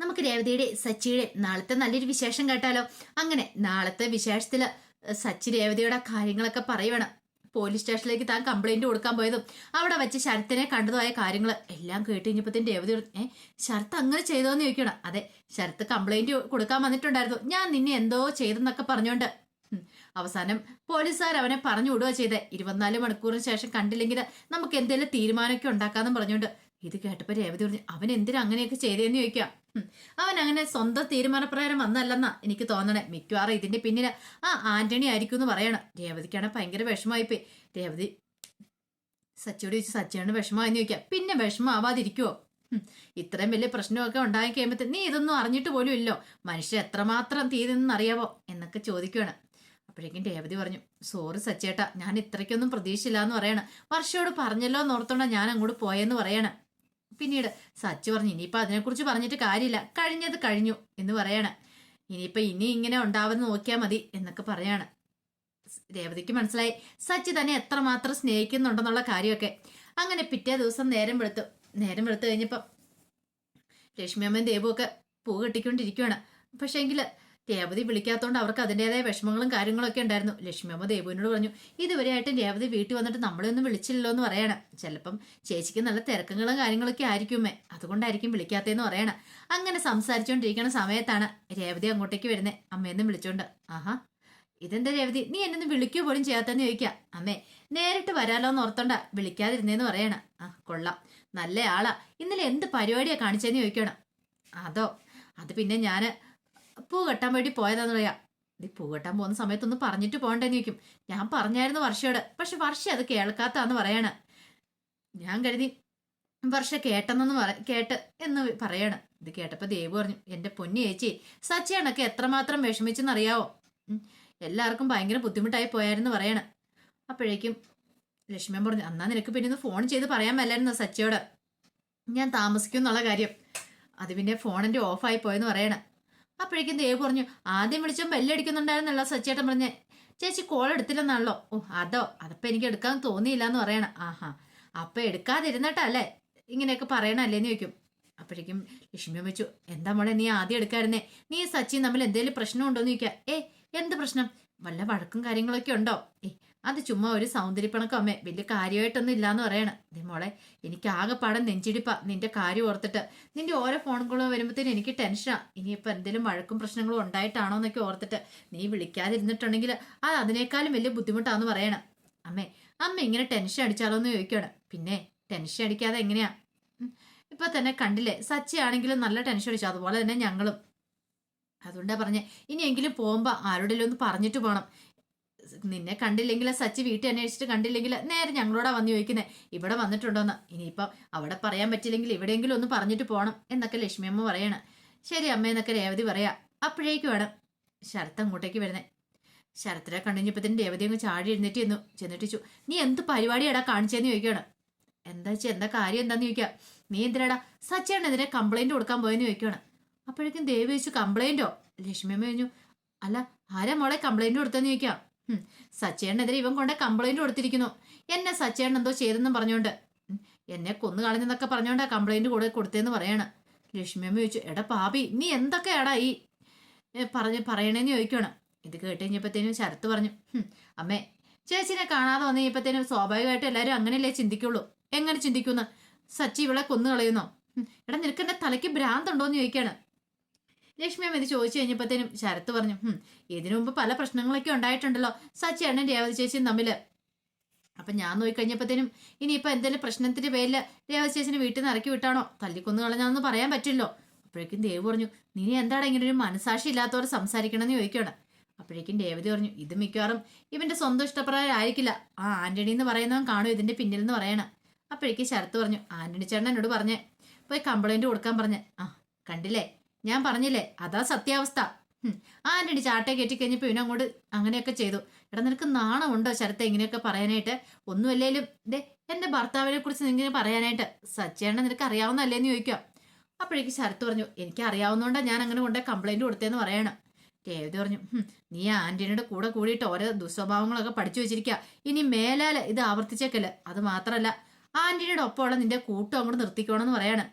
നമുക്ക് രേവതിയുടെ സച്ചിയുടെ നാളത്തെ നല്ലൊരു വിശേഷം കേട്ടാലോ? അങ്ങനെ നാളത്തെ വിശേഷത്തിൽ സച്ചി രേവതിയുടെ കാര്യങ്ങളൊക്കെ പറയണം പോലീസ് സ്റ്റേഷനിലേക്ക് താൻ കംപ്ലൈന്റ് കൊടുക്കാൻ പോയതും അവിടെ വെച്ച് ശരത്തിനെ കണ്ടതുമായ കാര്യങ്ങൾ എല്ലാം കേട്ട് കഴിഞ്ഞപ്പോഴത്തേന് രേവതി ഏ ശരത്ത് അങ്ങനെ ചെയ്തോന്ന് ചോദിക്കണം അതെ ശരത്ത് കംപ്ലൈന്റ് കൊടുക്കാൻ വന്നിട്ടുണ്ടായിരുന്നു. ഞാൻ നിന്നെ എന്തോ ചെയ്തെന്നൊക്കെ പറഞ്ഞോണ്ട്. ഉം. അവസാനം പോലീസുകാർ അവനെ പറഞ്ഞു വിടുക ചെയ്തേ. ഇരുപത്തിനാല് മണിക്കൂറിന് ശേഷം കണ്ടില്ലെങ്കിൽ നമുക്ക് എന്തെങ്കിലും തീരുമാനമൊക്കെ ഉണ്ടാക്കാന്നും പറഞ്ഞോണ്ട് ഇത് കേട്ടപ്പോ രേവതി പറഞ്ഞു അവൻ എന്തിനാ അങ്ങനെയൊക്കെ ചെയ്തേന്ന് ചോദിക്കാം. അവൻ അങ്ങനെ സ്വന്തം തീരുമാനപ്രകാരം വന്നല്ലെന്നാ എനിക്ക് തോന്നണേ. മിക്കവാറും ഇതിന്റെ പിന്നിൽ. ആ ആന്റണി ആയിരിക്കും എന്ന് പറയണം. രേവതിക്കാണ് ഭയങ്കര വിഷമായിപ്പോയി രേവതി സച്ചിയോട് ചോദിച്ചു സച്ചിയാണ് വിഷമമായെന്ന് ചോദിക്കാം പിന്നെ വിഷമാവാതിരിക്കുവോ ഉം. ഇത്രയും വലിയ പ്രശ്നമൊക്കെ ഉണ്ടായി കഴിയുമ്പോൾ നീ ഇതൊന്നും അറിഞ്ഞിട്ട് പോലും ഇല്ലോ. മനുഷ്യർ എത്രമാത്രം തീരുന്നെന്ന് അറിയാവോ എന്നൊക്കെ ചോദിക്കുകയാണ് അപ്പോഴേക്കും രേവതി പറഞ്ഞു സോറി സച്ചേട്ടാ ഞാൻ ഇത്രയ്ക്കൊന്നും പ്രതീക്ഷയില്ല എന്ന് പറയണം. വർഷയോട് പറഞ്ഞല്ലോ എന്നോർത്തോണ്ടാ ഞാൻ അങ്ങോട്ട് പോയെന്ന് പറയണ. പിന്നീട് സച്ചു പറഞ്ഞു ഇനിയിപ്പോൾ അതിനെക്കുറിച്ച് പറഞ്ഞിട്ട് കാര്യമില്ല. കഴിഞ്ഞത് കഴിഞ്ഞു എന്ന് പറയാണ്. ഇനിയിപ്പോൾ ഇനി ഇങ്ങനെ ഉണ്ടാവുന്ന നോക്കിയാൽ മതി എന്നൊക്കെ പറയാണ്. രേവതിക്ക് മനസ്സിലായി. സച്ചി തന്നെ എത്രമാത്രം സ്നേഹിക്കുന്നുണ്ടെന്നുള്ള കാര്യമൊക്കെ അങ്ങനെ പിറ്റേ ദിവസം നേരം വെളുത്തു. നേരം വെളുത്തു കഴിഞ്ഞപ്പം ലക്ഷ്മിയമ്മയും ദേവുമൊക്കെ പൂ കെട്ടിക്കൊണ്ടിരിക്കുകയാണ് പക്ഷേ എങ്കിൽ രേവതി വിളിക്കാത്തതുകൊണ്ട് അവർക്ക് അതിന്റെതായ വിഷമങ്ങളും കാര്യങ്ങളൊക്കെ ഉണ്ടായിരുന്നു. ലക്ഷ്മിയമ്മ ദേവുവിനോട് പറഞ്ഞു ഇതുവരെയായിട്ടും രേവതി വീട്ടിൽ വന്നിട്ട് നമ്മളെ ഒന്നും വിളിച്ചില്ലല്ലോ എന്ന് പറയണം. ചിലപ്പം ചേച്ചിക്ക് നല്ല തിരക്കങ്ങളും കാര്യങ്ങളൊക്കെ ആയിരിക്കുമേ അതുകൊണ്ടായിരിക്കും വിളിക്കാത്തതെന്ന് പറയണം. അങ്ങനെ സംസാരിച്ചുകൊണ്ടിരിക്കുന്ന സമയത്താണ് രേവതി അങ്ങോട്ടേക്ക് വരുന്നത് അമ്മയെന്നും വിളിച്ചോണ്ട് ആഹാ ഇതെന്താ രേവതി? നീ എന്നൊന്നും വിളിക്കുക പോലും ചെയ്യാത്തെന്ന് ചോദിക്കാം. അമ്മേ നേരിട്ട് വരാലോ എന്ന് ഓർത്തോണ്ട വിളിക്കാതിരുന്നേന്ന് പറയണം. ആ കൊള്ളാം. നല്ല ആളാ ഇന്നലെ എന്ത് പരിപാടിയാ കാണിച്ചതെന്ന് ചോദിക്കണം. അതോ അത് പിന്നെ ഞാൻ പൂ കെട്ടാൻ വേണ്ടി പോയതാന്ന് പറയാ. നീ പൂ കെട്ടാൻ പോകുന്ന സമയത്തൊന്ന് പറഞ്ഞിട്ട് പോകണ്ടെന്ന് ഞാൻ പറഞ്ഞായിരുന്നു വർഷയോട്. പക്ഷെ വർഷ അത് കേൾക്കാത്താന്ന് പറയാണ്. ഞാൻ കരുതി വർഷ കേട്ടെന്നൊന്ന് പറ കേട്ട് എന്ന് പറയാണ്. ഇത് കേട്ടപ്പോ ദേവ് പറഞ്ഞു എന്റെ പൊന്നി ചേച്ചി സച്ചിയാണൊക്കെ എത്രമാത്രം വിഷമിച്ചെന്നറിയാവോ. എല്ലാവർക്കും ഭയങ്കര ബുദ്ധിമുട്ടായി പോയായിരുന്നു പറയാണ്. അപ്പോഴേക്കും ലക്ഷ്മിയൻ പറഞ്ഞു അന്നാ നിനക്ക് പിന്നെ ഒന്ന് ഫോൺ ചെയ്ത് പറയാൻ മേലായിരുന്നു സച്ചിയോട്. ഞാൻ താമസിക്കും എന്നുള്ള കാര്യം. അത് പിന്നെ ഫോണിന്റെ ഓഫായി പോയെന്ന് പറയണ. അപ്പോഴേക്കും ദേവ് പറഞ്ഞു ആദ്യം വിളിച്ചപ്പോൾ ബെല്ലടിക്കുന്നുണ്ടായിരുന്നല്ലോ സച്ചേട്ടൻ പറഞ്ഞ. ചേച്ചി കോൾ എടുത്തില്ലെന്നാണല്ലോ. ഓ അതോ അതപ്പോ എനിക്ക് എടുക്കാൻ തോന്നിയില്ല എന്ന് പറയണം. ആഹാ അപ്പൊ എടുക്കാതിരുന്നിട്ടല്ലേ ഇങ്ങനെയൊക്കെ പറയണല്ലേ എന്ന് ചോദിക്കും. അപ്പോഴേക്കും ലക്ഷ്മി വെച്ചു എന്താ മോളെ നീ ആദ്യം എടുക്കായിരുന്നേ? നീ സച്ചിൻ തമ്മിൽ എന്തെങ്കിലും പ്രശ്നമുണ്ടോന്ന് ചോദിക്കുക ഏ എന്ത് പ്രശ്നം? വല്ല വഴക്കും കാര്യങ്ങളൊക്കെ ഉണ്ടോ? ഏ അത് ചുമ്മാ ഒരു സൗന്ദര്യപ്പണക്കം അമ്മേ വലിയ കാര്യമായിട്ടൊന്നും ഇല്ലാന്ന് പറയണ. ദേ മോളെ എനിക്ക് ആകെ പടം നെഞ്ചിടിപ്പ നിന്റെ കാര്യം ഓർത്തിട്ട്. നിന്റെ ഓരോ ഫോൺ കോളും വരുമ്പോഴത്തേനും എനിക്ക് ടെൻഷനാ ഇനിയിപ്പോ എന്തെങ്കിലും വഴക്കും പ്രശ്നങ്ങളും ഉണ്ടായിട്ടാണോ എന്നൊക്കെ ഓർത്തിട്ട് നീ വിളിക്കാതിരുന്നിട്ടുണ്ടെങ്കിൽ അത് അതിനേക്കാളും വലിയ ബുദ്ധിമുട്ടാന്ന് പറയണം. അമ്മേ അമ്മ ഇങ്ങനെ ടെൻഷൻ അടിച്ചാലോ എന്ന് ചോദിക്കണം പിന്നെ ടെൻഷൻ അടിക്കാതെ എങ്ങനെയാ. ഇപ്പൊ തന്നെ കണ്ടില്ലേ സച്ചി ആണെങ്കിലും നല്ല ടെൻഷൻ അടിച്ചു. അതുപോലെ തന്നെ ഞങ്ങളും. അതുകൊണ്ടാ പറഞ്ഞേ ഇനിയെങ്കിലും പോകുമ്പോ ആരോടെങ്കിലും ഒന്ന് പറഞ്ഞിട്ട് പോണം. നിന്നെ കണ്ടില്ലെങ്കിൽ സച്ചി വീട്ടിൽ അന്വേഷിച്ചിട്ട് കണ്ടില്ലെങ്കിൽ നേരെ ഞങ്ങളോടാ വന്ന് ചോദിക്കുന്നത് ഇവിടെ വന്നിട്ടുണ്ടോന്ന്. ഇനിയിപ്പം അവിടെ പറയാൻ പറ്റില്ലെങ്കിൽ ഇവിടെയെങ്കിലും ഒന്ന് പറഞ്ഞിട്ട് പോകണം എന്നൊക്കെ ലക്ഷ്മി അമ്മ പറയണം. ശരി അമ്മ എന്നൊക്കെ രേവതി പറയാ. അപ്പോഴേക്കും വേണം ശരത്ത് അങ്ങോട്ടേക്ക് വരുന്നേ. ശരത്തിനെ കണ്ടുകഴിഞ്ഞപ്പത്തിന് രേവതി അങ്ങ് ചാടി എഴുന്നേറ്റ് ചെന്നു. ചെന്നിട്ട് ചു നീ എന്ത് പരിപാടിയാടാ കാണിച്ചതെന്ന് ചോദിക്കുകയാണ്. എന്താ വെച്ചാൽ എന്താ കാര്യം എന്താന്ന് ചോദിക്കുക? നീ എന്തിനാടാ സച്ചിയാണെതിരെ കംപ്ലൈന്റ് കൊടുക്കാൻ പോയെന്ന് ചോദിക്കുകയാണ്. അപ്പോഴേക്കും ദേവി വെച്ചു കംപ്ലൈന്റോ ലക്ഷ്മി അമ്മ പറഞ്ഞു അല്ല ആരാ മോളെ കംപ്ലൈന്റ് കൊടുത്തെന്ന് ചോദിക്കാം സച്ചേട്ടനെതിരെ ഇവൻ കൊണ്ട കംപ്ലൈന്റ് കൊടുത്തിരിക്കുന്നു. എന്നെ സച്ചേട്ടൻ എന്തോ ചെയ്തെന്നും പറഞ്ഞോണ്ട്. എന്നെ കൊന്നു കളഞ്ഞെന്നൊക്കെ പറഞ്ഞോണ്ട് കംപ്ലൈന്റ് കൂടെ കൊടുത്തേന്ന് പറയണം. ലക്ഷ്മിയമ്മ ചോദിച്ചു എടാ പാപി നീ എന്തൊക്കെയാടാ ഈ പറഞ്ഞ് പറയണേന്ന് ചോദിക്കണം. ഇത് കേട്ട് കഴിഞ്ഞപ്പോഴത്തേനും ശരത്ത് പറഞ്ഞു അമ്മേ ചേച്ചിനെ കാണാതെ വന്നു സ്വാഭാവികമായിട്ട് എല്ലാവരും അങ്ങനെയല്ലേ ചിന്തിക്കുള്ളൂ? എങ്ങനെ ചിന്തിക്കുന്നു? സച്ചി ഇവളെ കൊന്നു കളയുന്നോ എടാ നിനക്ക് എന്റെ തലയ്ക്ക് ഭ്രാന്തുണ്ടോന്ന് ചോദിക്കാണ്. ലക്ഷ്മി അമ്മ ഇത് ചോദിച്ചു കഴിഞ്ഞപ്പോഴത്തേനും ശരത്ത് പറഞ്ഞു "ഹും, ഇതിനു മുമ്പ് പല പ്രശ്നങ്ങളൊക്കെ ഉണ്ടായിട്ടുണ്ടല്ലോ. സച്ചി അണ്ണൻ രേവതി ചേച്ചിയും തമ്മിൽ. അപ്പൊ ഞാൻ നോക്കിക്കഴിഞ്ഞപ്പോഴത്തേനും ഇനിയിപ്പോ എന്തെങ്കിലും പ്രശ്നത്തിന്റെ പേരിൽ രേവതി ചേച്ചിനെ വീട്ടിൽ നിന്ന് ഇറക്കി വിട്ടാണോ? തല്ലിക്കൊന്നു കളഞ്ഞാന്ന് പറയാൻ പറ്റില്ലോ അപ്പോഴേക്കും ദേവ് പറഞ്ഞു നീ എന്താണ് ഇങ്ങനെ ഒരു മനസാക്ഷി ഇല്ലാത്തവർ സംസാരിക്കണമെന്ന് ചോദിക്കണം. അപ്പോഴേക്കും രേവതി പറഞ്ഞു ഇത് മിക്കവാറും ഇവന്റെ സ്വന്തം ഇഷ്ടപ്രകാരം ആയിരിക്കില്ല ആ ആന്റണി എന്ന് പറയുന്നവൻ കാണും ഇതിന്റെ പിന്നിൽ എന്ന് പറയണം. അപ്പോഴേക്കും ശരത്ത് പറഞ്ഞു ആന്റണി ചേട്ടൻ എന്നോട് പറഞ്ഞേ. പോയി കംപ്ലൈന്റ് കൊടുക്കാൻ പറഞ്ഞേ ആ കണ്ടില്ലേ? ഞാൻ പറഞ്ഞില്ലേ അതാ സത്യാവസ്ഥ. ആന്റണി ചാട്ടെ കയറ്റി കഴിഞ്ഞപ്പോ ഇവനെ അങ്ങോട്ട് അങ്ങനെയൊക്കെ ചെയ്തു. എടാ നിനക്ക് നാണമുണ്ടോ ശരത്തെ ഇങ്ങനെയൊക്കെ പറയാനായിട്ട്? ഒന്നുമല്ലേലും ദേ എന്റെ ഭർത്താവിനെ കുറിച്ച് നിങ്ങനെ പറയാനായിട്ട്. സച്ചേണ്ണ നിനക്ക് അറിയാവുന്നല്ലേന്ന് ചോദിക്കാം അപ്പോഴേക്ക് ശരത്ത് പറഞ്ഞു എനിക്ക് അറിയാവുന്നതുകൊണ്ടാ ഞാൻ അങ്ങനെ കൊണ്ടേ കംപ്ലൈന്റ് കൊടുത്തേന്ന് പറയണം. രേവതി പറഞ്ഞു നീ ആന്റണിയുടെ കൂടെ കൂടിയിട്ട് ഓരോ ദുസ്വഭാവങ്ങളൊക്കെ പഠിച്ചു വെച്ചിരിക്കുക ഇനി മേലാൽ ഇത് ആവർത്തിച്ചേക്കല്ലേ അത് മാത്രമല്ല ആന്റണിയുടെ ഒപ്പമുള്ള നിന്റെ കൂട്ടം അങ്ങോട്ട് നിർത്തിക്കോണെന്ന് പറയാണ്.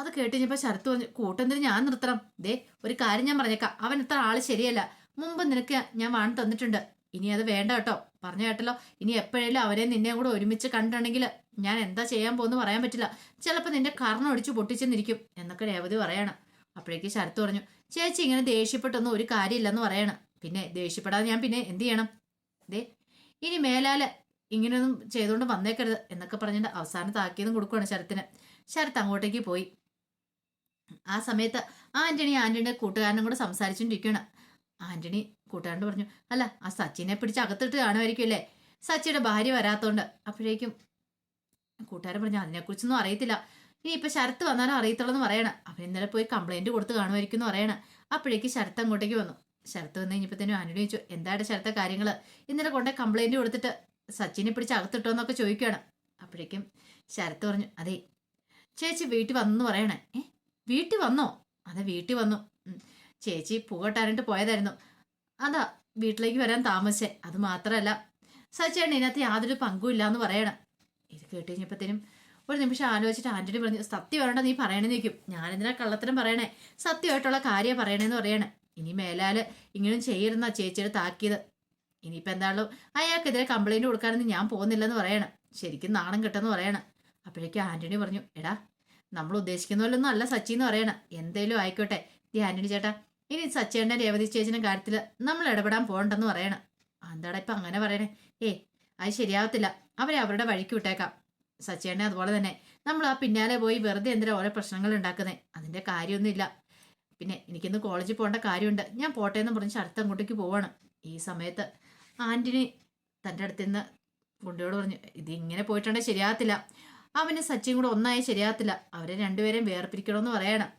അത് കേട്ട് കഴിഞ്ഞപ്പോ ശരത്ത് പറഞ്ഞു കൂട്ടെന്തിന് ഞാൻ നിർത്തണം? ദേ ഒരു കാര്യം ഞാൻ പറഞ്ഞേക്കാം. അവൻ ഇത്ര ആൾ ശരിയല്ല. മുമ്പ് നിനക്ക് ഞാൻ വാൺ തന്നിട്ടുണ്ട്. ഇനി അത് വേണ്ട കേട്ടോ. പറഞ്ഞു കേട്ടല്ലോ? ഇനി എപ്പോഴേലും അവരെ നിന്നെ കൂടെ ഒരുമിച്ച് കണ്ടിട്ടുണ്ടെങ്കിൽ ഞാൻ എന്താ ചെയ്യാൻ പോകുന്നു പറയാൻ പറ്റില്ല. ചിലപ്പോൾ നിന്റെ കർണം ഒടിച്ച് പൊട്ടിച്ചെന്നിരിക്കും എന്നൊക്കെ രേവതി പറയണം. അപ്പോഴേക്ക് ശരത്ത് പറഞ്ഞു ചേച്ചി ഇങ്ങനെ ദേഷ്യപ്പെട്ടൊന്നും ഒരു കാര്യമില്ലെന്ന് പറയണം. പിന്നെ ദേഷ്യപ്പെടാതെ ഞാൻ പിന്നെ എന്ത് ചെയ്യണം? ദേ ഇനി മേലാൽ ഇങ്ങനെയൊന്നും ചെയ്തുകൊണ്ട് വന്നേക്കരുത് എന്നൊക്കെ പറഞ്ഞിട്ട് അവസാനം താക്കിയതും കൊടുക്കുകയാണ് ശരത്തിന്. ശരത്ത് അങ്ങോട്ടേക്ക് പോയി. ആ സമയത്ത് ആന്റണി ആന്റണിയുടെ കൂട്ടുകാരനും കൂടെ സംസാരിച്ചുകൊണ്ടിരിക്കുകയാണ് ആന്റണി കൂട്ടുകാരനോട് പറഞ്ഞു അല്ല ആ സച്ചിനെ പിടിച്ച് അകത്തിട്ട് കാണുമായിരിക്കും അല്ലേ? സച്ചിയുടെ ഭാര്യ വരാത്തോണ്ട്. അപ്പോഴേക്കും കൂട്ടുകാരൻ പറഞ്ഞു അതിനെക്കുറിച്ചൊന്നും അറിയത്തില്ല. ഇനി ഇപ്പൊ ശരത്ത് വന്നാലും അറിയത്തുള്ളൂ എന്ന് പറയണം. അവൻ ഇന്നലെ പോയി കംപ്ലൈന്റ് കൊടുത്ത് കാണുമായിരിക്കും എന്ന് പറയണം. അപ്പോഴേക്ക് ശരത്ത് അങ്ങോട്ടേക്ക് വന്നു. ശരത്ത് വന്നു കഴിഞ്ഞപ്പോഴത്തേനും ആന്റണി ചോദിച്ചു എന്താണ് ശരത്തെ കാര്യങ്ങൾ? ഇന്നലെ കൊണ്ടേ കംപ്ലൈന്റ് കൊടുത്തിട്ട് സച്ചിനെ പിടിച്ച് അകത്തിട്ടോ എന്നൊക്കെ ചോദിക്കുകയാണ്. അപ്പോഴേക്കും ശരത്ത് പറഞ്ഞു അതെ ചേച്ചി വീട്ടിൽ വന്നെന്ന് പറയണേ. ഏ? വീട്ടിൽ വന്നോ? അതെ വീട്ടിൽ വന്നു. ചേച്ചി പൂകട്ടാനിട്ട് പോയതായിരുന്നു. അതാ വീട്ടിലേക്ക് വരാൻ താമസിച്ചേ. അത് മാത്രമല്ല സച്ചേട്ടൻ ഇതിനകത്ത് യാതൊരു പങ്കുമില്ല എന്ന് പറയണം. ഇത് കേട്ട് കഴിഞ്ഞപ്പോഴത്തേനും ഒരു നിമിഷം ആലോചിച്ചിട്ട് ആന്റണി പറഞ്ഞു സത്യം വരണ്ട നീ പറയണെന്ന് നിൽക്കും ഞാനെന്തിനാ കള്ളത്തരം പറയണേ? സത്യമായിട്ടുള്ള കാര്യം പറയണേന്ന് പറയണേ. ഇനി മേലാൽ ഇങ്ങനെ ചെയ്യരുന്ന ചേച്ചിയുടെ താക്കിയത് ഇനിയിപ്പോൾ എന്താണല്ലോ? അയാൾക്കെതിരെ കംപ്ലൈന്റ് കൊടുക്കാനൊന്നും ഞാൻ പോകുന്നില്ലെന്ന് പറയണം. ശരിക്കും നാണം കിട്ടെന്ന് പറയണം. അപ്പോഴേക്കും ആന്റണി പറഞ്ഞു എടാ നമ്മൾ ഉദ്ദേശിക്കുന്ന പോലൊന്നും അല്ല സച്ചി എന്ന് പറയണം. എന്തേലും ആയിക്കോട്ടെ. ആന്റണി ചേട്ടാ ഇനി സച്ചേട്ടൻ രേവതി ചേച്ചിന്റെ കാര്യത്തിൽ നമ്മൾ ഇടപെടാൻ പോകണ്ടെന്ന് പറയണം. എന്താടാ ഇപ്പം അങ്ങനെ പറയണേ? ഏ അത് ശരിയാവത്തില്ല. അവരെ അവരുടെ വഴിക്ക് വിട്ടേക്കാം. സച്ചേട്ടനെ അതുപോലെ തന്നെ. നമ്മൾ ആ പിന്നാലെ പോയി വെറുതെ എന്തിനാ ഓരോ പ്രശ്നങ്ങൾ ഉണ്ടാക്കുന്നേ? അതിന്റെ കാര്യമൊന്നുമില്ല. പിന്നെ എനിക്കിന്ന് കോളേജിൽ പോകേണ്ട കാര്യമുണ്ട്. ഞാൻ പോട്ടെ എന്ന് പറഞ്ഞ് ശരത്ത് അങ്ങോട്ടേക്ക് പോവാണ്. ഈ സമയത്ത് ആന്റണി തന്റെ അടുത്ത് നിന്ന് പറഞ്ഞു ഇതിങ്ങനെ പോയിട്ടുണ്ടെങ്കിൽ ശരിയാകത്തില്ല അവന് സച്ചിയും കൂടെ ഒന്നായി ശരിയാകത്തില്ല. അവരെ രണ്ടുപേരെയും വേർപിരിക്കണമെന്ന് പറയണം.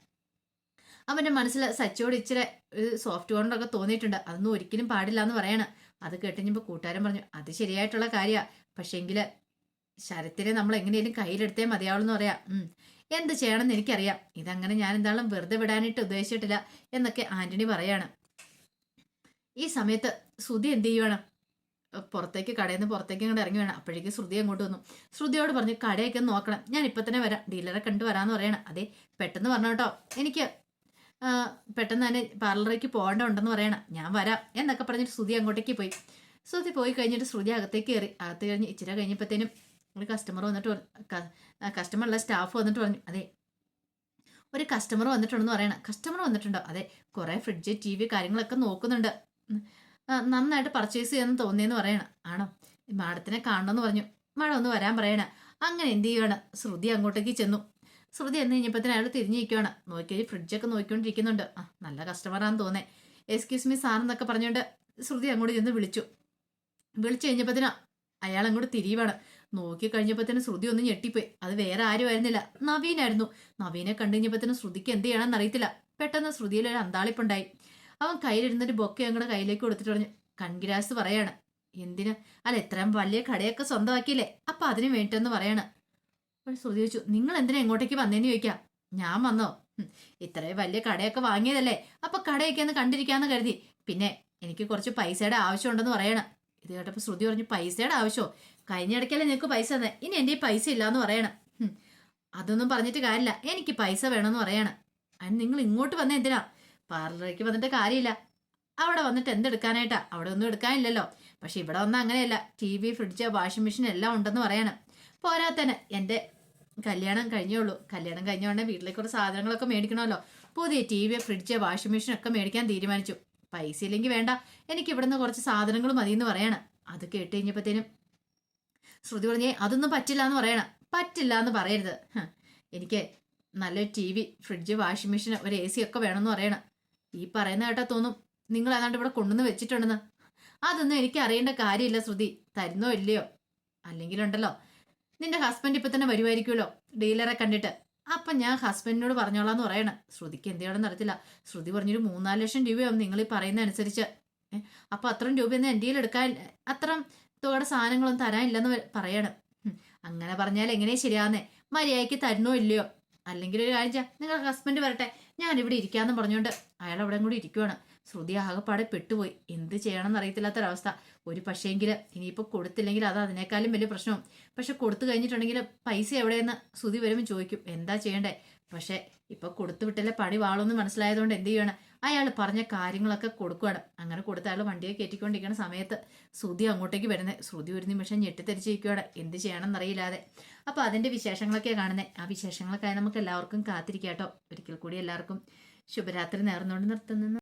അവന്റെ മനസ്സിൽ സച്ചിയോട് ഇച്ചിരി ഒരു സോഫ്റ്റ് കോർണറൊക്കെ തോന്നിയിട്ടുണ്ട്. അതൊന്നും ഒരിക്കലും പാടില്ല എന്ന് പറയണം. അത് കേട്ടുകഴിഞ്ഞപ്പോൾ കൂട്ടുകാരൻ പറഞ്ഞു അത് ശരിയായിട്ടുള്ള കാര്യമാണ് പക്ഷേങ്കിൽ ശരത്തിനെ നമ്മൾ എങ്ങനെയും കയ്യിലെടുത്തേ മതിയാവുള്ളൂ എന്ന് പറയാം. എന്ത് ചെയ്യണമെന്ന് എനിക്കറിയാം. ഇതങ്ങനെ ഞാൻ എന്താളും വെറുതെ വിടാനായിട്ട് ഉദ്ദേശിച്ചിട്ടില്ല എന്നൊക്കെ ആന്റണി പറയാണ്. ഈ സമയത്ത് സുധി എന്ത് ചെയ്യുവാണ്? പുറത്തേക്ക് കടയിൽ നിന്ന് പുറത്തേക്ക് ഇങ്ങോട്ട് ഇറങ്ങി വേണം. അപ്പോഴേക്ക് ശ്രുതി അങ്ങോട്ട് വന്നു. ശ്രുതിയോട് പറഞ്ഞു കടയൊക്കെ നോക്കണം. ഞാൻ ഇപ്പം തന്നെ വരാം. ഡീലറെ കണ്ടു വരാമെന്ന് പറയണം. അതെ പെട്ടെന്ന് പറഞ്ഞു കേട്ടോ. എനിക്ക് പെട്ടെന്ന് തന്നെ പാർലറിലേക്ക് പോകേണ്ടതുണ്ടെന്ന് പറയണം. ഞാൻ വരാം. എന്നൊക്കെ പറഞ്ഞിട്ട് ശ്രുതി അങ്ങോട്ടേക്ക് പോയി. ശ്രുതി പോയി കഴിഞ്ഞിട്ട് ശ്രുതി അകത്തേക്ക് കയറി. അകത്ത് കഴിഞ്ഞ് ഇച്ചിരി കഴിഞ്ഞപ്പോഴത്തേനും ഒരു കസ്റ്റമർ വന്നിട്ട് കസ്റ്റമർ അല്ല സ്റ്റാഫ് വന്നിട്ട് പറഞ്ഞു അതെ ഒരു കസ്റ്റമർ വന്നിട്ടുണ്ടെന്ന് പറയണം. കസ്റ്റമർ വന്നിട്ടുണ്ടോ? അതെ കുറേ ഫ്രിഡ്ജ് ടി വി കാര്യങ്ങളൊക്കെ നോക്കുന്നുണ്ട്. നന്നായിട്ട് പർച്ചേസ് ചെയ്യാൻ തോന്നിയെന്ന് പറയണം. ആണോ? മാഡത്തിനെ കാണണമെന്ന് പറഞ്ഞു. മാഡം ഒന്ന് വരാൻ പറയണ. അങ്ങനെ എന്ത് ചെയ്യുകയാണ് ശ്രുതി അങ്ങോട്ടേക്ക് ചെന്നു. ശ്രുതി എന്ന് കഴിഞ്ഞപ്പോഴത്തേന് അയാൾ തിരിഞ്ഞിരിക്കുകയാണ് നോക്കി ഫ്രിഡ്ജൊക്കെ നോക്കിക്കൊണ്ടിരിക്കുന്നുണ്ട്. ആ നല്ല കസ്റ്റമറാന്ന് തോന്നേ. എക്സ്ക്യൂസ് മീ സാർ എന്നൊക്കെ പറഞ്ഞുകൊണ്ട് ശ്രുതി അങ്ങോട്ട് ചെന്ന് വിളിച്ചു. വിളിച്ചു കഴിഞ്ഞപ്പോഴത്തേന് അയാൾ അങ്ങോട്ട് തിരിയുവാണ്. നോക്കി കഴിഞ്ഞപ്പോഴത്തേന് ശ്രുതി ഒന്ന് ഞെട്ടിപ്പോയി. അത് വേറെ ആരും ആയിരുന്നില്ല. നവീനായിരുന്നു. നവീനെ കണ്ടു ശ്രുതിക്ക് എന്ത് ചെയ്യണമെന്ന് അറിയത്തില്ല. പെട്ടെന്ന് ശ്രുതിയിൽ ഒരു അന്താളിപ്പുണ്ടായി. അവൻ കയ്യിലിരുന്നൊരു ബൊക്കെ ഞങ്ങളുടെ കയ്യിലേക്ക് കൊടുത്തിട്ട് പറഞ്ഞു കൺഗ്രാസ് പറയാണ്. എന്തിനാ? അല്ല ഇത്രയും വലിയ കടയൊക്കെ സ്വന്തമാക്കിയില്ലേ? അപ്പൊ അതിന് വേണ്ടിട്ടെന്ന് പറയാണ്. അപ്പോൾ ചോദിച്ചു നിങ്ങൾ എന്തിനാ എങ്ങോട്ടേക്ക് വന്നേന്ന് ചോദിക്കാം? ഞാൻ വന്നോ? ഇത്രയും വലിയ കടയൊക്കെ വാങ്ങിയതല്ലേ? അപ്പൊ കടയൊക്കെ ഒന്ന് കണ്ടിരിക്കാന്ന് കരുതി. പിന്നെ എനിക്ക് കുറച്ച് പൈസയുടെ ആവശ്യമുണ്ടെന്ന് പറയണം. ഇത് കേട്ടപ്പോൾ ശ്രുതി പറഞ്ഞു പൈസയുടെ ആവശ്യമോ കഴിഞ്ഞ ഇടയ്ക്കല്ലേ നിങ്ങൾക്ക് പൈസ തന്നെ. ഇനി എന്റെ ഈ പൈസ ഇല്ലാന്ന് പറയണം. അതൊന്നും പറഞ്ഞിട്ട് കാര്യമില്ല. എനിക്ക് പൈസ വേണമെന്ന് പറയണം. അതിന് നിങ്ങൾ ഇങ്ങോട്ട് വന്നേ എന്തിനാ? പാർലറിലേക്ക് വന്നിട്ട് കാര്യമില്ല. അവിടെ വന്നിട്ട് എന്തെടുക്കാനായിട്ടാ? അവിടെ ഒന്നും എടുക്കാനില്ലല്ലോ. പക്ഷെ ഇവിടെ ഒന്നും അങ്ങനെയല്ല. T V fridge washing machine എല്ലാം ഉണ്ടെന്ന് പറയണം. പോരാത്തന്നെ എന്റെ കല്യാണം കഴിഞ്ഞോളൂ കല്യാണം കഴിഞ്ഞോണ്ടേ വീട്ടിലേക്ക് കുറച്ച് സാധനങ്ങളൊക്കെ മേടിക്കണമല്ലോ. പുതിയ T V fridge washing machine ഒക്കെ മേടിക്കാൻ തീരുമാനിച്ചു. പൈസ ഇല്ലെങ്കിൽ വേണ്ട. എനിക്ക് ഇവിടുന്ന് കുറച്ച് സാധനങ്ങൾ മതി എന്ന് പറയണം. അത് കേട്ട് കഴിഞ്ഞപ്പോഴത്തേനും ശ്രുതി പറഞ്ഞേ അതൊന്നും പറ്റില്ല എന്ന് പറയണം. പറ്റില്ല എന്ന് പറയരുത്. എനിക്ക് നല്ലൊരു T V fridge washing machine ഒരു എ സി ഒക്കെ വേണമെന്ന് പറയണം. ഈ പറയുന്ന കേട്ടാ തോന്നും. നിങ്ങൾ ഏതാണ്ട് ഇവിടെ കൊണ്ടുവന്ന് വെച്ചിട്ടുണ്ടെന്ന്. അതൊന്നും എനിക്ക് അറിയേണ്ട കാര്യമില്ല ശ്രുതി. തരുന്നോ ഇല്ലയോ? അല്ലെങ്കിലുണ്ടല്ലോ. നിന്റെ ഹസ്ബൻഡ് ഇപ്പൊ തന്നെ വരുമായിരിക്കുമല്ലോ ഡീലറെ കണ്ടിട്ട്. അപ്പൊ ഞാൻ ഹസ്ബൻഡിനോട് പറഞ്ഞോളാന്ന് പറയണം. ശ്രുതിക്ക് എന്ത് ചെയ്യണമെന്ന് അറിയത്തില്ല. ശ്രുതി പറഞ്ഞൊരു മൂന്നാൽ ലക്ഷം രൂപയാവും നിങ്ങൾ ഈ പറയുന്ന അനുസരിച്ച് അപ്പൊ അത്രയും രൂപയൊന്നും എന്റെ കയ്യിൽ എടുക്കാൻ അത്രയും തുകയുടെ സാധനങ്ങളൊന്നും തരാനില്ലെന്ന് പറയണം. അങ്ങനെ പറഞ്ഞാൽ എങ്ങനെ ശരിയാന്നേ മര്യാദയ്ക്ക് തരണോ ഇല്ലയോ? അല്ലെങ്കിൽ ഒരു കാര്യം നിങ്ങൾ ഹസ്ബൻഡ് വരട്ടെ. ഞാൻ ഇവിടെ ഇരിക്കാന്ന് പറഞ്ഞുകൊണ്ട് അയാൾ അവിടെ കൂടി ഇരിക്കുവാണ്. ശ്രുതി ആകെപ്പാടെ പെട്ടുപോയി. എന്ത് ചെയ്യണമെന്ന് അറിയത്തില്ലാത്തൊരവസ്ഥ ഒരു പക്ഷേങ്കിൽ ഇനിയിപ്പോൾ കൊടുത്തില്ലെങ്കിൽ അത് അതിനേക്കാളും വലിയ പ്രശ്നവും. പക്ഷെ കൊടുത്തു കഴിഞ്ഞിട്ടുണ്ടെങ്കിൽ പൈസ എവിടെയെന്ന് ശ്രുതി വരുമ്പോൾ ചോദിക്കും എന്താ ചെയ്യണ്ടേ? പക്ഷെ ഇപ്പൊ കൊടുത്തു വിട്ടല്ലേ പണി വാളൊന്നും മനസ്സിലായതുകൊണ്ട് എന്ത് ചെയ്യണം? അയാൾ പറഞ്ഞ കാര്യങ്ങളൊക്കെ കൊടുക്കുകയാണ് അങ്ങനെ കൊടുത്ത അയാൾ വണ്ടിയെ കയറ്റിക്കൊണ്ടിരിക്കുന്ന സമയത്ത് ശ്രുതി അങ്ങോട്ടേക്ക് വരുന്നത് ശ്രുതി ഒരു നിമിഷം ഞെട്ടിത്തെരിച്ചിരിക്കുകയാണ് എന്ത് ചെയ്യണമെന്നറിയില്ലാതെ. അപ്പോൾ അതിന്റെ വിശേഷങ്ങളൊക്കെ കാണുന്നത് ആ വിശേഷങ്ങളൊക്കെ നമുക്ക് എല്ലാവർക്കും കാത്തിരിക്കാട്ടോ. ഒരിക്കൽ കൂടി എല്ലാവർക്കും ശുഭരാത്രി നേർന്നുകൊണ്ട് നിർത്തുന്നു.